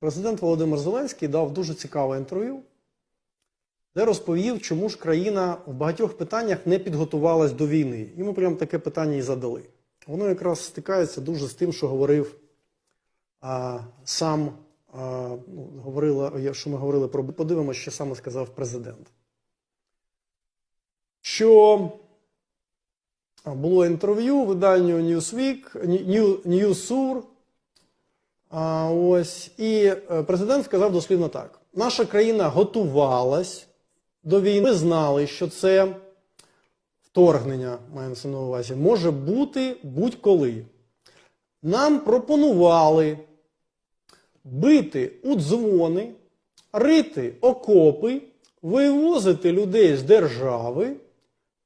Президент Володимир Зеленський дав дуже цікаве інтерв'ю, де розповів, чому ж країна в багатьох питаннях не підготувалась до війни. Йому прямо таке питання і задали. Воно якраз стикається дуже з тим, що говорив а, сам, а, ну, говорила, що ми говорили про подивимося, що саме сказав президент. Що було інтерв'ю виданню Newsweek, New- Newsur, ось, і е, президент сказав дослівно так: наша країна готувалась до війни. Ми знали, що це вторгнення, мається на увазі, може бути будь-коли. Нам пропонували бити у дзвони, рити окопи, вивозити людей з держави.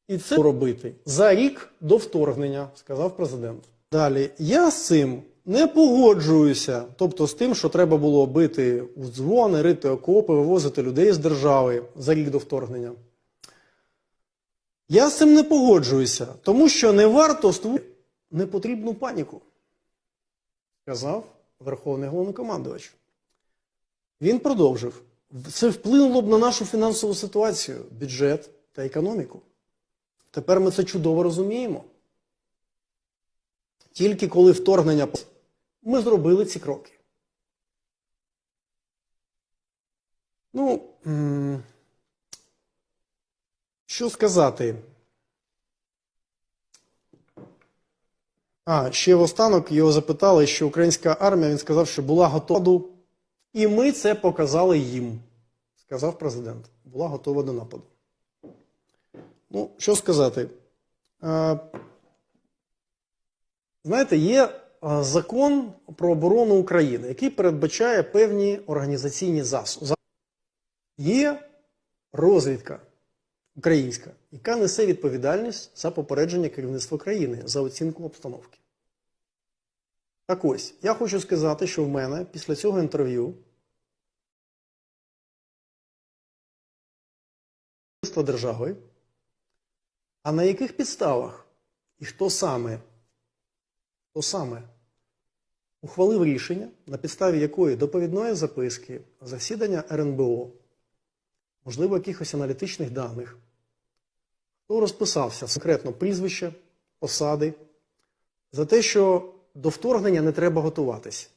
І це робити за рік до вторгнення, сказав президент. Далі, я з цим не погоджуюся, тобто з тим, що треба було бити у дзвони, рити окопи, вивозити людей з держави за рік до вторгнення. Я з цим не погоджуюся, тому що не варто створити непотрібну паніку, сказав Верховний головнокомандувач. Він продовжив. Це вплинуло б на нашу фінансову ситуацію, бюджет та економіку. Тепер ми це чудово розуміємо. Тільки коли вторгнення ми зробили ці кроки. Ну, що сказати? А, ще в останок його запитали, що українська армія, він сказав, що була готова. до. І ми це показали їм, сказав президент. Була готова до нападу. Ну, що сказати? Е, Знаєте, є закон про оборону України, який передбачає певні організаційні засоби. Є розвідка українська, яка несе відповідальність за попередження керівництва країни за оцінку обстановки. Так ось, я хочу сказати, що в мене після цього інтерв'ю держави а на яких підставах і хто саме, хто саме ухвалив рішення, на підставі якої доповідної записки, засідання РНБО, можливо, якихось аналітичних даних, хто розписався конкретно прізвище, посади, за те, що до вторгнення не треба готуватись,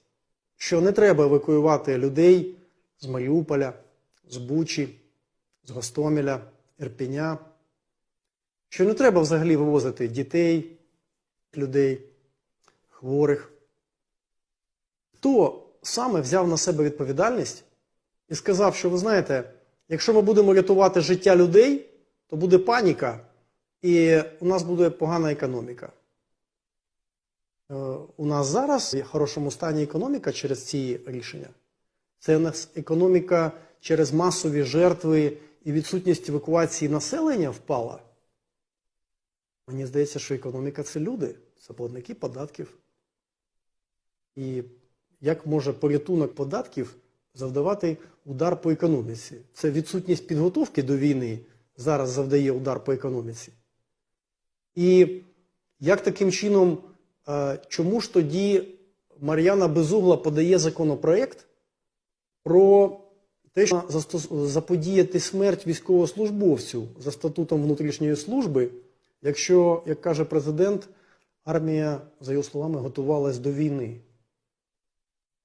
що не треба евакуювати людей з Маріуполя, з Бучі, з Гостомеля, Ірпеня що не треба взагалі вивозити дітей, людей, хворих. Хто саме взяв на себе відповідальність і сказав, що ви знаєте, якщо ми будемо рятувати життя людей, то буде паніка, і у нас буде погана економіка. Е, У нас зараз в хорошому стані економіка через ці рішення. Це у нас економіка через масові жертви і відсутність евакуації населення впала. Мені здається, що економіка це люди, це платники податків. І як може порятунок податків завдавати удар по економіці? Це відсутність підготовки до війни зараз завдає удар по економіці. І як таким чином, е, чому ж тоді Мар'яна Безугла подає законопроект про те, що заподіяти смерть військовослужбовцю за статутом внутрішньої служби? Якщо, як каже президент, армія, за його словами, готувалась до війни.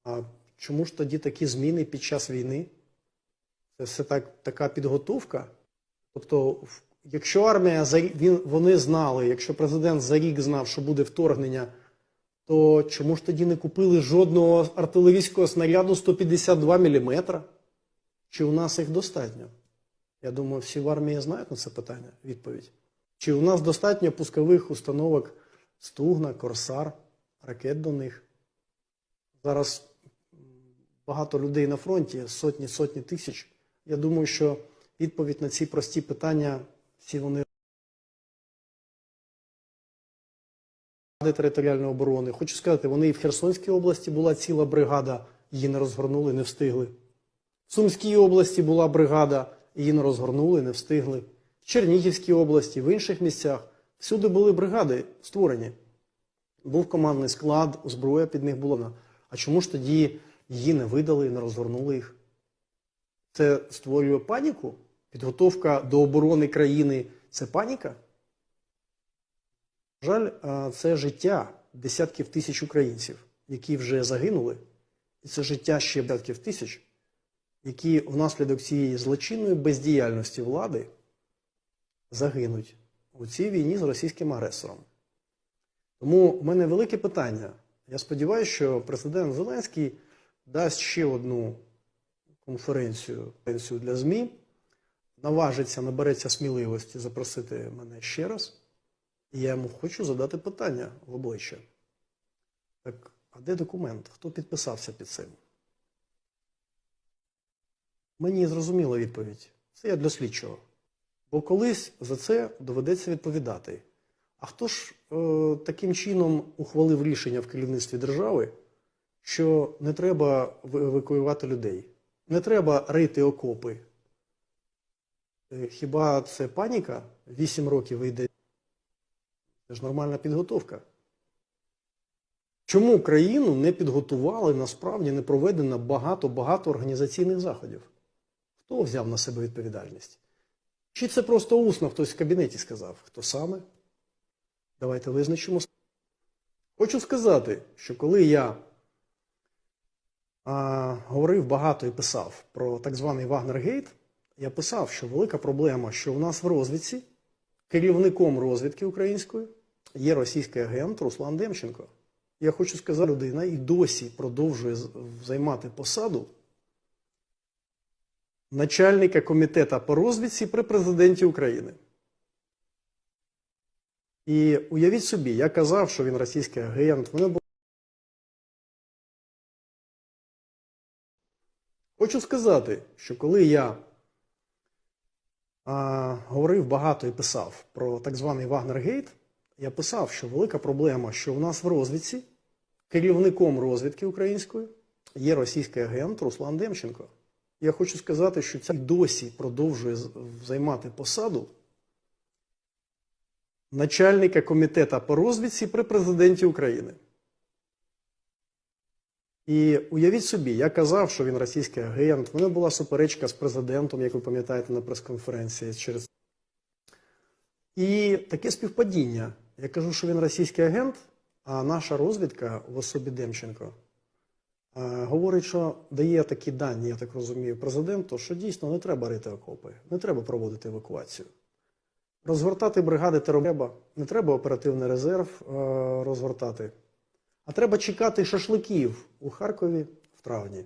А чому ж тоді такі зміни під час війни? Це все так, така підготовка. Тобто, якщо армія вони знали, якщо президент за рік знав, що буде вторгнення, то чому ж тоді не купили жодного артилерійського снаряду 152 мм? Чи у нас їх достатньо? Я думаю, всі в армії знають на це питання відповідь. Чи у нас достатньо пускових установок Стугна, Корсар, ракет до них? Зараз багато людей на фронті, сотні, сотні тисяч. Я думаю, що відповідь на ці прості питання, всі вони територіальної оборони. Хочу сказати, вони і в Херсонській області була ціла бригада, її не розгорнули, не встигли. В Сумській області була бригада, її не розгорнули, не встигли. В Чернігівській області, в інших місцях. Всюди були бригади створені. Був командний склад, зброя під них була. А чому ж тоді її не видали, не розгорнули їх. Це створює паніку? Підготовка до оборони країни це паніка? Жаль, це життя десятків тисяч українців, які вже загинули, і це життя ще десятків тисяч, які внаслідок цієї злочинної бездіяльності влади загинуть у цій війні з російським агресором. Тому в мене велике питання. Я сподіваюся, що президент Зеленський дасть ще одну конференцію для ЗМІ, наважиться, набереться сміливості запросити мене ще раз. І я йому хочу задати питання в обличчя. Так, а де документ? Хто підписався під цим? Мені зрозуміла відповідь. Це я для слідчого. Бо колись за це доведеться відповідати. А хто ж е, таким чином ухвалив рішення в керівництві держави, що не треба евакуювати людей, не треба рити окопи? Е, Хіба це паніка? Вісім років вийде. Це ж нормальна підготовка. Чому країну не підготували, насправді не проведено багато-багато організаційних заходів? Хто взяв на себе відповідальність? Чи це просто усно хтось в кабінеті сказав? Хто саме? Давайте визначимо. Хочу сказати, що коли я говорив багато і писав про так званий Вагнергейт, я писав, що велика проблема, що у нас в розвідці керівником розвідки української є російський агент Руслан Демченко. Я хочу сказати, людина і досі продовжує займати посаду начальника комітету по розвідці при президенті України. І уявіть собі, я казав, що він російський агент. Хочу сказати, що коли я а, говорив багато і писав про так званий Вагнергейт, я писав, що велика проблема, що у нас в розвідці керівником розвідки української є російський агент Руслан Демченко. Я хочу сказати, що це досі продовжує займати посаду начальника комітету по розвідці при президенті України. І уявіть собі, я казав, що він російський агент. Мене була суперечка з президентом, як ви пам'ятаєте, на прес-конференції через. І таке співпадіння. Я кажу, що він російський агент, а наша розвідка в особі Демченко говорить, що дає такі дані, я так розумію, президенту, що дійсно не треба рити окопи, не треба проводити евакуацію. Розгортати бригади треба, не треба оперативний резерв е, розгортати, треба чекати шашликів у Харкові в травні.